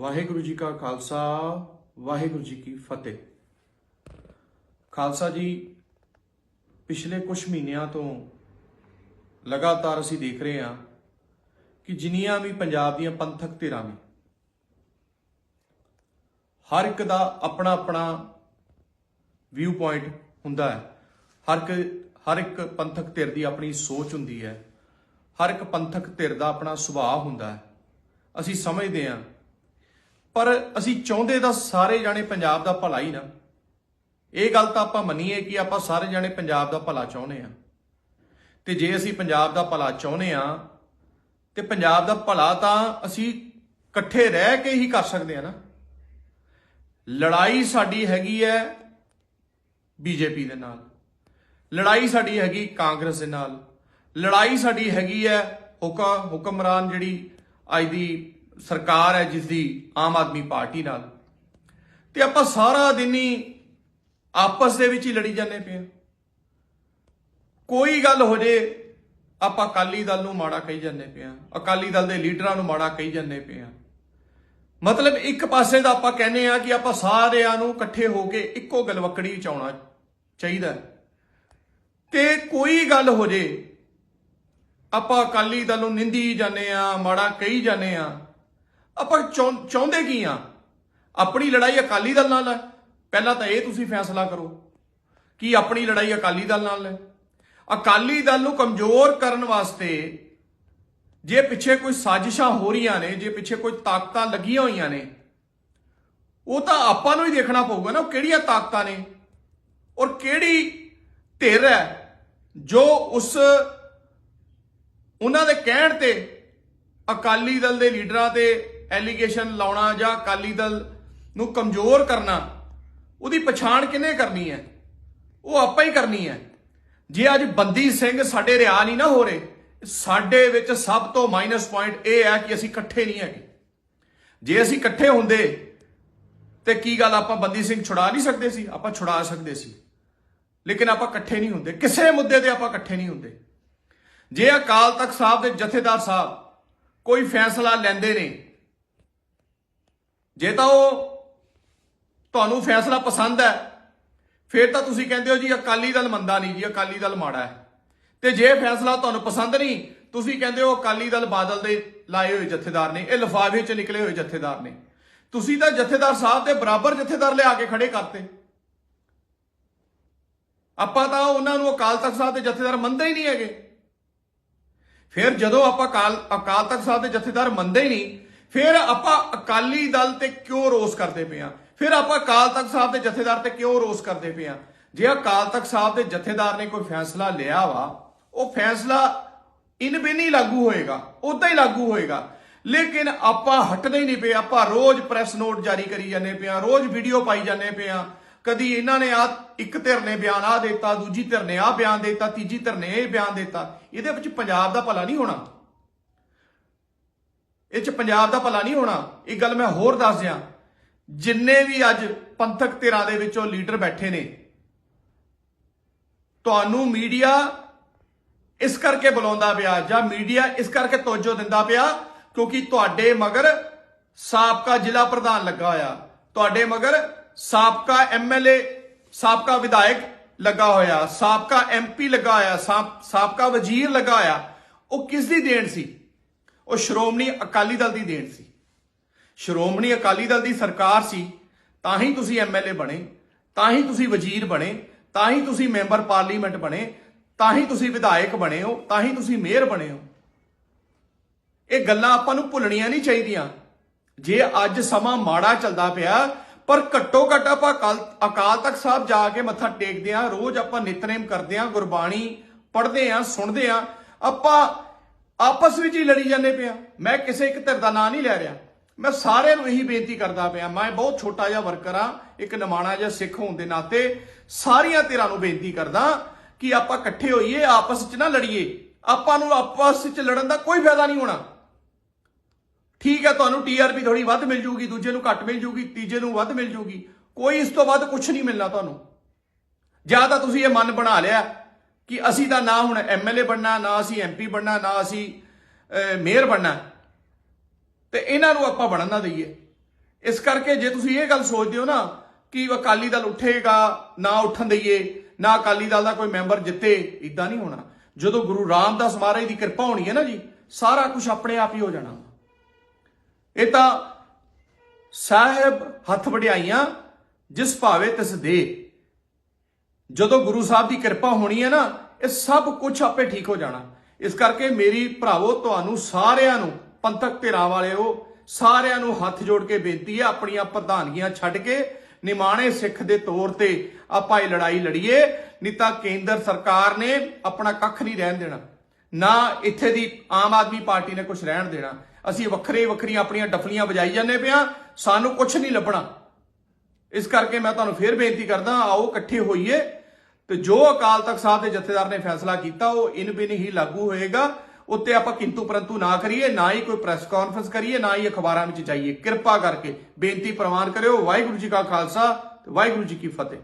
ਵਾਹਿਗੁਰੂ ਜੀ ਕਾ ਖਾਲਸਾ, ਵਾਹਿਗੁਰੂ ਜੀ ਕੀ ਫਤਿਹ। ਖਾਲਸਾ ਜੀ, ਪਿਛਲੇ ਕੁਝ ਮਹੀਨਿਆਂ ਤੋਂ ਲਗਾਤਾਰ ਅਸੀਂ ਦੇਖ ਰਹੇ ਹਾਂ ਕਿ ਜਿੰਨੀਆਂ ਵੀ ਪੰਜਾਬ ਦੀਆਂ ਪੰਥਕ ਧਿਰਾਂ ਨੇ, ਹਰ ਇੱਕ ਦਾ ਆਪਣਾ ਆਪਣਾ ਵਿਊ ਪੁਆਇੰਟ ਹੁੰਦਾ ਹੈ। ਹਰ ਇੱਕ ਹਰ ਇੱਕ ਪੰਥਕ ਧਿਰ ਦੀ ਆਪਣੀ ਸੋਚ ਹੁੰਦੀ ਹੈ। ਹਰ ਇੱਕ ਪੰਥਕ ਧਿਰ ਦਾ ਆਪਣਾ ਸੁਭਾਅ ਹੁੰਦਾ ਹੈ। ਅਸੀਂ ਸਮਝਦੇ ਹਾਂ ਪਰ ਅਸੀਂ ਚਾਹੁੰਦੇ ਤਾਂ ਸਾਰੇ ਜਾਣੇ ਪੰਜਾਬ ਦਾ ਭਲਾ ਹੀ ਨਾ। ਇਹ ਗੱਲ ਤਾਂ ਆਪਾਂ ਮੰਨੀਏ ਕਿ ਆਪਾਂ ਸਾਰੇ ਜਾਣੇ ਪੰਜਾਬ ਦਾ ਭਲਾ ਚਾਹੁੰਦੇ ਹਾਂ। ਤੇ ਜੇ ਅਸੀਂ ਪੰਜਾਬ ਦਾ ਭਲਾ ਚਾਹੁੰਦੇ ਹਾਂ, ਤੇ ਪੰਜਾਬ ਦਾ ਭਲਾ ਤਾਂ ਅਸੀਂ ਇਕੱਠੇ ਰਹਿ ਕੇ ਹੀ ਕਰ ਸਕਦੇ ਹਾਂ ਨਾ। ਲੜਾਈ ਸਾਡੀ ਹੈਗੀ ਹੈ ਬੀਜੇਪੀ ਦੇ ਨਾਲ। ਲੜਾਈ ਸਾਡੀ ਹੈਗੀ ਕਾਂਗਰਸ ਦੇ ਨਾਲ। ਲੜਾਈ ਸਾਡੀ ਹੈਗੀ ਹੈ ਹੁਕਮ ਹੁਕਮਰਾਨ ਜਿਹੜੀ ਅੱਜ ਦੀ ਸਰਕਾਰ ਹੈ ਜਿਸ ਦੀ ਆਮ ਆਦਮੀ ਪਾਰਟੀ ਨਾਲ। ਤੇ ਆਪਾਂ ਸਾਰਾ ਦਿਨ ਹੀ ਆਪਸ ਦੇ ਵਿੱਚ ਹੀ ਲੜੀ ਜਾਂਦੇ ਪਏ ਹਾਂ। ਕੋਈ ਗੱਲ ਹੋ ਜੇ, ਆਪਾਂ ਅਕਾਲੀ ਦਲ ਨੂੰ ਮਾੜਾ ਕਹੀ ਜਾਂਦੇ ਪਏ ਹਾਂ। ਅਕਾਲੀ ਦਲ ਦੇ ਲੀਡਰਾਂ ਨੂੰ ਮਾੜਾ ਕਹੀ ਜਾਂਦੇ ਪਏ ਹਾਂ। ਮਤਲਬ ਇੱਕ ਪਾਸੇ ਦਾ ਆਪਾਂ ਕਹਿੰਦੇ ਆ ਕਿ ਆਪਾਂ ਸਾਰਿਆਂ ਨੂੰ ਇਕੱਠੇ ਹੋ ਕੇ ਇੱਕੋ ਗਲਵਕੜੀ ਚ ਆਉਣਾ ਚਾਹੀਦਾ ਹੈ। ਤੇ ਕੋਈ ਗੱਲ ਹੋ ਜੇ, ਆਪਾਂ ਅਕਾਲੀ ਦਲ ਨੂੰ ਨਿੰਦੀ ਜਾਂਦੇ ਆ ਮਾੜਾ ਕਹੀ ਜਾਂਦੇ ਆ ਆਪਾਂ ਚਾਹੁੰ- ਚਾਹੁੰਦੇ ਕੀ ਆ? ਆਪਣੀ ਲੜਾਈ ਅਕਾਲੀ ਦਲ ਨਾਲ ਹੈ। ਪਹਿਲਾਂ ਤਾਂ ਇਹ ਤੁਸੀਂ ਫੈਸਲਾ ਕਰੋ ਕਿ ਆਪਣੀ ਲੜਾਈ ਅਕਾਲੀ ਦਲ ਨਾਲ ਹੈ। ਅਕਾਲੀ ਦਲ ਨੂੰ ਕਮਜ਼ੋਰ ਕਰਨ ਵਾਸਤੇ ਜੇ ਪਿੱਛੇ ਕੋਈ ਸਾਜ਼ਿਸ਼ਾਂ ਹੋ ਰਹੀਆਂ ਨੇ, ਜੇ ਪਿੱਛੇ ਕੋਈ ਤਾਕਤਾਂ ਲੱਗੀਆਂ ਹੋਈਆਂ ਨੇ, ਉਹ ਤਾਂ ਆਪਾਂ ਨੂੰ ਹੀ ਦੇਖਣਾ ਪਊਗਾ ਨਾ ਉਹ ਕਿਹੜੀਆਂ ਤਾਕਤਾਂ ਨੇ ਔਰ ਕਿਹੜੀ ਧਿਰ ਹੈ ਜੋ ਉਸ ਉਹਨਾਂ ਦੇ ਕਹਿਣ ਤੇ ਅਕਾਲੀ ਦਲ ਦੇ ਲੀਡਰਾਂ ਤੇ ਐਲੀਗੇਸ਼ਨ ਲਾਉਣਾ ਜਾਂ ਅਕਾਲੀ ਦਲ ਨੂੰ ਕਮਜ਼ੋਰ ਕਰਨਾ, ਉਹਦੀ ਪਛਾਣ ਕਿਹਨੇ ਕਰਨੀ ਹੈ? ਉਹ ਆਪਾਂ ਹੀ ਕਰਨੀ ਹੈ। ਜੇ ਅੱਜ ਬੰਦੀ ਸਿੰਘ ਸਾਡੇ ਰਿਆ ਨਹੀਂ ਨਾ ਹੋ ਰਹੇ, ਸਾਡੇ ਵਿੱਚ ਸਭ ਤੋਂ ਮਾਈਨਸ ਪੁਆਇੰਟ ਇਹ ਹੈ ਕਿ ਅਸੀਂ ਇਕੱਠੇ ਨਹੀਂ ਹੈਗੇ। ਜੇ ਅਸੀਂ ਇਕੱਠੇ ਹੁੰਦੇ, ਤੇ ਕੀ ਗੱਲ ਆਪਾਂ ਬੰਦੀ ਸਿੰਘ ਛੁਡਾ ਨਹੀਂ ਸਕਦੇ ਸੀ? ਆਪਾਂ ਛੁਡਾ ਸਕਦੇ ਸੀ। ਲੇਕਿਨ ਆਪਾਂ ਇਕੱਠੇ ਨਹੀਂ ਹੁੰਦੇ। ਕਿਸੇ ਮੁੱਦੇ ਤੇ ਆਪਾਂ ਇਕੱਠੇ ਨਹੀਂ ਹੁੰਦੇ। ਜੇ ਅਕਾਲ ਤਖਤ ਸਾਹਿਬ ਦੇ ਜਥੇਦਾਰ ਸਾਹਿਬ ਕੋਈ ਫੈਸਲਾ ਲੈਂਦੇ ਨੇ ਜੇ ਤਾਂ ਉਹ ਤੁਹਾਨੂੰ ਫੈਸਲਾ ਪਸੰਦ ਹੈ, ਫਿਰ ਤਾਂ ਤੁਸੀਂ ਕਹਿੰਦੇ ਹੋ ਜੀ, ਅਕਾਲੀ ਦਲ ਮੰਦਾ ਨਹੀਂ ਜੀ, ਅਕਾਲੀ ਦਲ ਮਾੜਾ ਹੈ। ਤੇ ਜੇ ਫੈਸਲਾ ਤੁਹਾਨੂੰ ਪਸੰਦ ਨਹੀਂ, ਤੁਸੀਂ ਕਹਿੰਦੇ ਹੋ ਅਕਾਲੀ ਦਲ ਬਾਦਲ ਦੇ ਲਾਏ ਹੋਏ ਜਥੇਦਾਰ ਨੇ, ਇਹ ਲਿਫਾਫੇ 'ਚ ਨਿਕਲੇ ਹੋਏ ਜਥੇਦਾਰ ਨੇ। ਤੁਸੀਂ ਤਾਂ ਜਥੇਦਾਰ ਸਾਹਿਬ ਦੇ ਬਰਾਬਰ ਜਥੇਦਾਰ ਲਿਆ ਕੇ ਖੜੇ ਕਰਤੇ। ਆਪਾਂ ਤਾਂ ਉਹਨਾਂ ਨੂੰ ਅਕਾਲ ਤਖਤ ਸਾਹਿਬ ਦੇ ਜਥੇਦਾਰ ਮੰਨਦੇ ਹੀ ਨਹੀਂ ਹੈਗੇ। ਫਿਰ ਜਦੋਂ ਆਪਾਂ ਅਕਾਲ ਅਕਾਲ ਤਖਤ ਸਾਹਿਬ ਦੇ ਜਥੇਦਾਰ ਮੰਨਦੇ ਹੀ ਨਹੀਂ ਫਿਰ ਆਪਾਂ ਅਕਾਲੀ ਦਲ ਤੇ ਕਿਉਂ ਰੋਸ ਕਰਦੇ ਪਏ ਆ ਫਿਰ ਆਪਾਂ ਅਕਾਲ ਤਖਤ ਸਾਹਿਬ ਦੇ ਜਥੇਦਾਰ ਤੇ ਕਿਉਂ ਰੋਸ ਕਰਦੇ ਪਏ ਆ ਜੇ ਅਕਾਲ ਤਖਤ ਸਾਹਿਬ ਦੇ ਜਥੇਦਾਰ ਨੇ ਕੋਈ ਫੈਸਲਾ ਲਿਆ ਵਾ, ਉਹ ਫੈਸਲਾ ਇਨ ਬਿਨ ਹੀ ਲਾਗੂ ਹੋਏਗਾ ਉਦਾਂ ਹੀ ਲਾਗੂ ਹੋਏਗਾ। ਲੇਕਿਨ ਆਪਾਂ ਹਟਦੇ ਹੀ ਨਹੀਂ ਪਏ, ਆਪਾਂ ਰੋਜ਼ ਪ੍ਰੈਸ ਨੋਟ ਜਾਰੀ ਕਰੀ ਜਾਂਦੇ ਪਏ ਆ ਰੋਜ਼ ਵੀਡੀਓ ਪਾਈ ਜਾਂਦੇ ਪਏ ਆ ਕਦੀ ਇਹਨਾਂ ਨੇ ਆ ਇੱਕ ਧਿਰ ਨੇ ਬਿਆਨ ਆ ਦਿੱਤਾ, ਦੂਜੀ ਧਿਰ ਨੇ ਆ ਬਿਆਨ ਦਿੱਤਾ, ਤੀਜੀ ਧਿਰ ਨੇ ਇਹ ਬਿਆਨ ਦਿੱਤਾ। ਇਹਦੇ ਵਿੱਚ ਪੰਜਾਬ ਦਾ ਭਲਾ ਨਹੀਂ ਹੋਣਾ। ਇਹ ਚ ਪੰਜਾਬ ਦਾ ਭਲਾ ਨਹੀਂ ਹੋਣਾ। ਇਹ ਗੱਲ ਮੈਂ ਹੋਰ ਦੱਸ ਦਿਆਂ। ਜਿੰਨੇ ਵੀ ਅੱਜ ਪੰਥਕ ਧਿਰਾਂ ਦੇ ਵਿੱਚੋਂ ਲੀਡਰ ਬੈਠੇ ਨੇ, ਤੁਹਾਨੂੰ ਮੀਡੀਆ ਇਸ ਕਰਕੇ ਬੁਲਾਉਂਦਾ ਪਿਆ ਜਾਂ ਮੀਡੀਆ ਇਸ ਕਰਕੇ ਤੋਜੋ ਦਿੰਦਾ ਪਿਆ ਕਿਉਂਕਿ ਤੁਹਾਡੇ ਮਗਰ ਸਾਬਕਾ ਜ਼ਿਲ੍ਹਾ ਪ੍ਰਧਾਨ ਲੱਗਾ ਹੋਇਆ। ਤੁਹਾਡੇ ਮਗਰ ਸਾਬਕਾ ਐਮਐਲਏ ਸਾਬਕਾ ਵਿਧਾਇਕ ਲੱਗਾ ਹੋਇਆ, ਸਾਬਕਾ ਐਮਪੀ ਲੱਗਾ ਹੋਇਆ, ਸਾਬ- ਸਾਬਕਾ ਵਜ਼ੀਰ ਲੱਗਾ ਹੋਇਆ। ਉਹ ਕਿਸ ਦੀ ਦੇਣ ਸੀ? ਉਹ ਸ਼੍ਰੋਮਣੀ ਅਕਾਲੀ ਦਲ ਦੀ ਦੇਣ ਸੀ। ਸ਼੍ਰੋਮਣੀ ਅਕਾਲੀ ਦਲ ਦੀ ਸਰਕਾਰ ਸੀ, ਤਾਂ ਹੀ ਤੁਸੀਂ ਐਮਐਲਏ ਬਣੇ, ਤਾਂ ਹੀ ਤੁਸੀਂ ਵਜ਼ੀਰ ਬਣੇ, ਤਾਂ ਹੀ ਤੁਸੀਂ ਮੈਂਬਰ ਪਾਰਲੀਮੈਂਟ ਬਣੇ, ਤਾਂ ਹੀ ਤੁਸੀਂ ਵਿਧਾਇਕ ਬਣੇ ਹੋ, ਤਾਂ ਹੀ ਤੁਸੀਂ ਮੇਅਰ ਬਣੇ ਹੋ। ਇਹ ਗੱਲਾਂ ਆਪਾਂ ਨੂੰ ਭੁੱਲਣੀਆਂ ਨਹੀਂ ਚਾਹੀਦੀਆਂ। ਜੇ ਅੱਜ ਸਮਾਂ ਮਾੜਾ ਚੱਲਦਾ ਪਿਆ, ਪਰ ਘੱਟੋ ਘੱਟ ਆਪਾਂ ਅਕਾਲ ਅਕਾਲ ਤਖਤ ਸਾਹਿਬ ਜਾ ਕੇ ਮੱਥਾ ਟੇਕਦੇ ਆਂ ਰੋਜ਼ ਆਪਾਂ ਨਿਤਨੇਮ ਕਰਦੇ ਆਂ ਗੁਰਬਾਣੀ ਪੜ੍ਹਦੇ ਆਂ ਸੁਣਦੇ ਆਂ ਆਪਾਂ ਆਪਸ ਵਿੱਚ ਹੀ ਲੜੀ ਜਾਂਦੇ ਪਿਆ। ਮੈਂ ਕਿਸੇ ਇੱਕ ਧਿਰ ਦਾ ਨਾਂ ਨਹੀਂ ਲੈ ਰਿਹਾ। ਮੈਂ ਸਾਰਿਆਂ ਨੂੰ ਇਹੀ ਬੇਨਤੀ ਕਰਦਾ ਪਿਆ, ਮੈਂ ਬਹੁਤ ਛੋਟਾ ਜਿਹਾ ਵਰਕਰ ਆ ਇੱਕ ਨਿਮਾਣਾ ਜਿਹਾ ਸਿੱਖ ਹੋਣ ਦੇ ਨਾਤੇ ਸਾਰੀਆਂ ਧਿਰਾਂ ਨੂੰ ਬੇਨਤੀ ਕਰਦਾ ਕਿ ਆਪਾਂ ਇਕੱਠੇ ਹੋਈਏ, ਆਪਸ ਵਿੱਚ ਨਾ ਲੜੀਏ। ਆਪਾਂ ਨੂੰ ਆਪਸ ਵਿੱਚ ਲੜਨ ਦਾ ਕੋਈ ਫਾਇਦਾ ਨਹੀਂ ਹੋਣਾ। ਠੀਕ ਹੈ, ਤੁਹਾਨੂੰ ਟੀਆਰਪੀ ਥੋੜੀ ਵੱਧ ਮਿਲ ਜੂਗੀ, ਦੂਜੇ ਨੂੰ ਘੱਟ ਮਿਲ ਜੂਗੀ, ਤੀਜੇ ਨੂੰ ਵੱਧ ਮਿਲ ਜੂਗੀ। ਕੋਈ ਇਸ ਤੋਂ ਵੱਧ ਕੁਝ ਨਹੀਂ ਮਿਲਣਾ ਤੁਹਾਨੂੰ। ਜਾਂ ਤਾਂ ਤੁਸੀਂ ਇਹ ਮਨ ਬਣਾ ਲਿਆ ਕਿ ਅਸੀਂ ਤਾਂ ਨਾ ਹੁਣ ਐਮਐਲਏ ਬਣਨਾ, ਨਾ ਅਸੀਂ ਐਮਪੀ ਬਣਨਾ, ਨਾ ਅਸੀਂ ਮੇਅਰ ਬਣਨਾ। ਤੇ ਇਹਨਾਂ ਨੂੰ ਆਪਾਂ ਬਣਨ ਨਾ ਦਈਏ। ਇਸ ਕਰਕੇ ਜੇ ਤੁਸੀਂ ਇਹ ਗੱਲ ਸੋਚਦੇ ਹੋ ਨਾ ਕਿ ਅਕਾਲੀ ਦਲ ਉੱਠੇਗਾ, ਨਾ ਉੱਠਣ ਦਈਏ, ਨਾ ਅਕਾਲੀ ਦਲ ਦਾ ਕੋਈ ਮੈਂਬਰ ਜਿੱਤੇ ਇਦਾਂ ਨਹੀਂ ਹੋਣਾ। ਜਦੋਂ ਗੁਰੂ ਰਾਮਦਾਸ ਮਹਾਰਾਜ ਦੀ ਕਿਰਪਾ ਹੋਣੀ ਹੈ ਨਾ ਜੀ, ਸਾਰਾ ਕੁਝ ਆਪਣੇ ਆਪ ਹੀ ਹੋ ਜਾਣਾ। ਇਹ ਤਾਂ ਸਾਹਿਬ ਹੱਥ ਵਡਿਆਈਆਂ, ਜਿਸ ਭਾਵੇ ਤਿਸ ਦੇ। ਜਦੋਂ ਗੁਰੂ ਸਾਹਿਬ ਦੀ ਕਿਰਪਾ ਹੋਣੀ ਹੈ ਨਾ, ਇਹ ਸਭ ਕੁਝ ਆਪੇ ਠੀਕ ਹੋ ਜਾਣਾ। ਇਸ ਕਰਕੇ ਮੇਰੀ ਭਰਾਵੋ, ਤੁਹਾਨੂੰ ਸਾਰਿਆਂ ਨੂੰ, ਪੰਥਕ ਧਿਰਾਂ ਵਾਲਿਓ, ਸਾਰਿਆਂ ਨੂੰ ਹੱਥ ਜੋੜ ਕੇ ਬੇਨਤੀ ਹੈ, ਆਪਣੀਆਂ ਪ੍ਰਧਾਨਗੀਆਂ ਛੱਡ ਕੇ ਨਿਮਾਣੇ ਸਿੱਖ ਦੇ ਤੌਰ ਤੇ ਆਪਾਂ ਇਹ ਲੜਾਈ ਲੜੀਏ, ਨਹੀਂ ਤਾਂ ਕੇਂਦਰ ਸਰਕਾਰ ਨੇ ਆਪਣਾ ਕੱਖ ਨਹੀਂ ਰਹਿਣ ਦੇਣਾ। ਨਾ ਇੱਥੇ ਦੀ ਆਮ ਆਦਮੀ ਪਾਰਟੀ ਨੇ ਕੁਝ ਰਹਿਣ ਦੇਣਾ। ਅਸੀਂ ਵੱਖਰੇ ਵੱਖਰੀਆਂ ਆਪਣੀਆਂ ਡਫਲੀਆਂ ਵਜਾਈ ਜਾਂਦੇ ਪਿਆ ਸਾਨੂੰ ਕੁਝ ਨਹੀਂ ਲੱਭਣਾ। ਇਸ ਕਰਕੇ ਮੈਂ ਤੁਹਾਨੂੰ ਫੇਰ ਬੇਨਤੀ ਕਰਦਾ, ਆਓ ਇਕੱਠੇ ਹੋਈਏ ਤੇ ਜੋ ਅਕਾਲ ਤਖਤ ਸਾਹਿਬ ਦੇ ਜਥੇਦਾਰ ਨੇ ਫੈਸਲਾ ਕੀਤਾ, ਉਹ ਇਨ ਬਿਨ ਹੀ ਲਾਗੂ ਹੋਏਗਾ। ਉੱਤੇ ਆਪਾਂ ਕਿੰਤੂ ਪਰੰਤੂ ਨਾ ਕਰੀਏ, ਨਾ ਹੀ ਕੋਈ ਪ੍ਰੈਸ ਕਾਨਫਰੰਸ ਕਰੀਏ, ਨਾ ਹੀ ਅਖਬਾਰਾਂ ਵਿੱਚ ਜਾਈਏ। ਕਿਰਪਾ ਕਰਕੇ ਬੇਨਤੀ ਪ੍ਰਵਾਨ ਕਰਿਓ। ਵਾਹਿਗੁਰੂ ਜੀ ਕਾ ਖਾਲਸਾ ਵਾਹਿਗੁਰੂ ਜੀ ਕੀ ਫਤਿਹ।